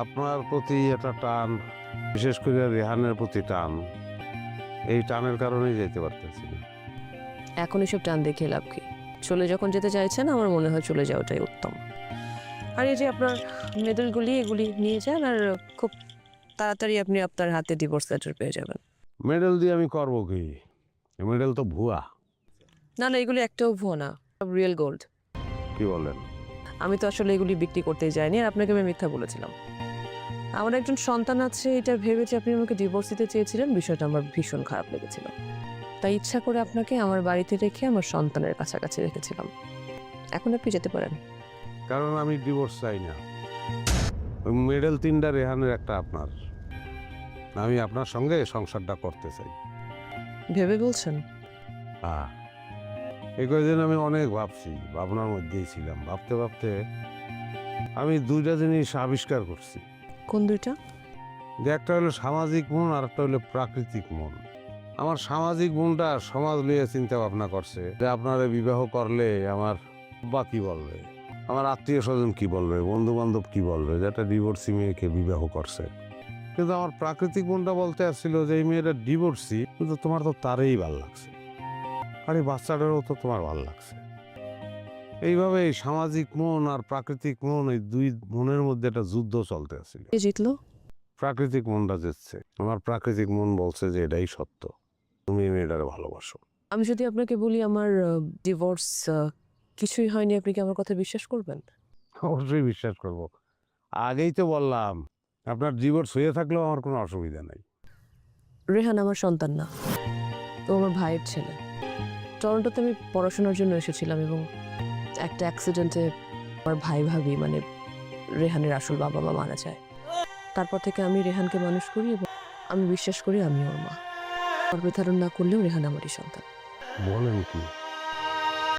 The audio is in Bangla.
আপনার প্রতি একটা টান বিশেষ করে রেহানের প্রতি টান এই টানের কারণেই যেতে পারতেছি না। এখন এসব টান দেখে লাভ কি? চলে যখন যেতে চাইছেন আমার মনে হয় চলে যাওয়াটাই উত্তম। আর এই যে আপনার মেডেলগুলি এগুলি নিয়ে যান আর খুব তাড়াতাড়ি আপনি আপনার হাতে ডিভোর্স লেটার পেয়ে যাবেন। মেডেল দিয়ে আমি করব কি? মেডেল তো ভুয়া। না না এগুলি একটাও ভুয়া না সব রিয়েল গোল্ড কি বলেন? আমি তো আসলে এগুলি বিক্রি করতে যাইনি আর আপনাকে আমি মিথ্যা বলেছিলাম। আমার একজন সন্তান আছে এটা ভেবে যে আপনি আমাকে ডিভোর্স দিতে চেয়েছিলেন বিষয়টা আমার ভীষণ খারাপ লেগেছিল। তাই ইচ্ছা করে আপনাকে আমার বাড়িতে রেখে আমার সন্তানের কাছাকাছি রেখেছিলাম। এখন আপনি যেতে পারেন। কারণ আমি ডিভোর্স চাই না। ওই মেডেল তিনটা রেহানের একটা আপনার। আমি আপনার সঙ্গে সংসারটা করতে চাই। ভেবে বলছেন? হ্যাঁ। এই কয়েকদিন আমি অনেক ভাবছি ভাবনার মধ্যেই ছিলাম। ভাবতে ভাবতে আমি দুইটা জিনিস আবিষ্কার করছি। কোন দুইটা? যে একটা হলো সামাজিক মন আর একটা হলো প্রাকৃতিক মন। আমার সামাজিক মনটা সমাজ লিয়ে চিন্তা ভাবনা করছে যে আপনারা বিবাহ করলে আমার বা কি বলবে? আমার আত্মীয় স্বজন কি বলবে? বন্ধু বান্ধব কি বলবে? যে একটা ডিভোর্সি মেয়েকে বিবাহ করছে। কিন্তু আমার প্রাকৃতিক মনটা বলতে আসছিল যে এই মেয়েটা ডিভোর্সি কিন্তু তোমার তো তারই ভালো লাগছে। আর এই বাচ্চাটারও তো তোমার ভালো লাগছে। এইভাবে সামাজিক মন আর প্রাকৃতিক মন এই দুই মনের মধ্যে একটা যুদ্ধ চলতে কে জিতলো? প্রাকৃতিক মনটা জিতছে। আমার প্রাকৃতিক মন বলছে যে এটাই সত্য। তুমি মেয়েটারে ভালোবাসো। আমি যদি আপনাকে বলি আমার ডিভোর্স কিছুই হয়নি আপনি কি আমার কথা বিশ্বাস করবেন? অবশ্যই বিশ্বাস করব। আগেই তো বললাম আপনার ডিভোর্স হয়ে থাকলেও আমার কোনো অসুবিধা নাই। রেহান আমার সন্তান না। তো আমার ভাইয়ের ছেলে। টরন্টোতে আমি পড়াশোনার জন্য এসেছিলাম এবং একটা অ্যাক্সিডেন্টে আমার ভাই ভাবি মানে রেহানের আসল বাবা মা মারা যায়। তারপর থেকে আমি রেহানকে মানুষ করি এবং আমি বিশ্বাস করি আমি ওর মা। গর্ভধারণ না করলেও রেহান আমারই সন্তান। বলেন কি?